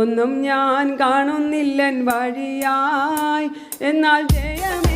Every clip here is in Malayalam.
ഒന്നും ഞാൻ കാണുന്നില്ലൻ വഴിയായി. എന്നാൽ ജയം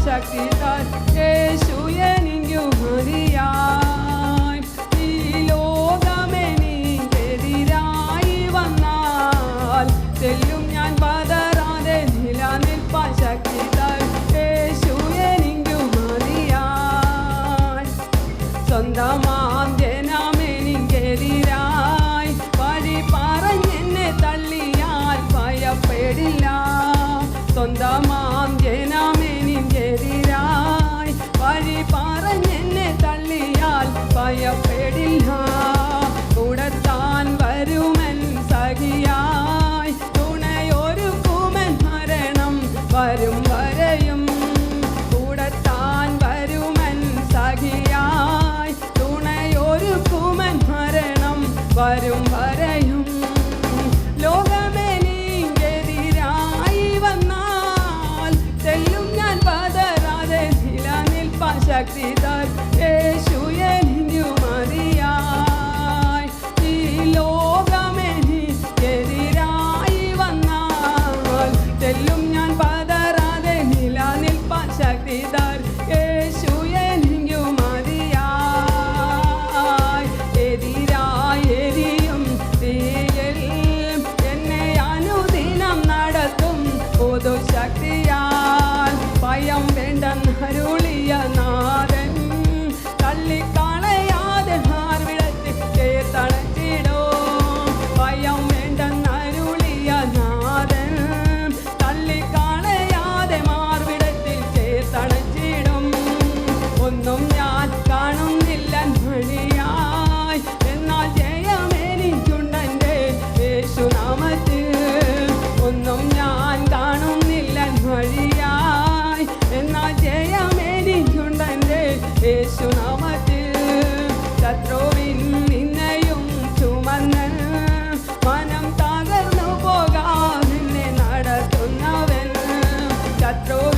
ശക്തിത്താൽ യേശു എനിക്കു ഹൃദിയായി ഈ ലോകമെനിക്കെതിരായി വന്നാൽ ചെല്ലും ഞാൻ പതറാതെ നിലനിൽപ്പാൻ ശക്തിത്താൽ യേശു എനിക്കു മതിയായി സ്വന്തമാന്തി വരും വരയും. ലോകമെനിക്കെതിരായി വന്നാൽ ചെല്ലും ഞാൻ പതരാതെ നില നിൽപ്പാൻ ശക്തി പുതുശക്തിയാൽ ഭയം വേണ്ടെന്നരുളിയ യേശുനാമത്തിൽ ശത്രുവിൻ നിന്നെയും ചുമന്ന് മനം തകർന്നു പോകാതെ നടത്തുന്നവൻ. ശത്രു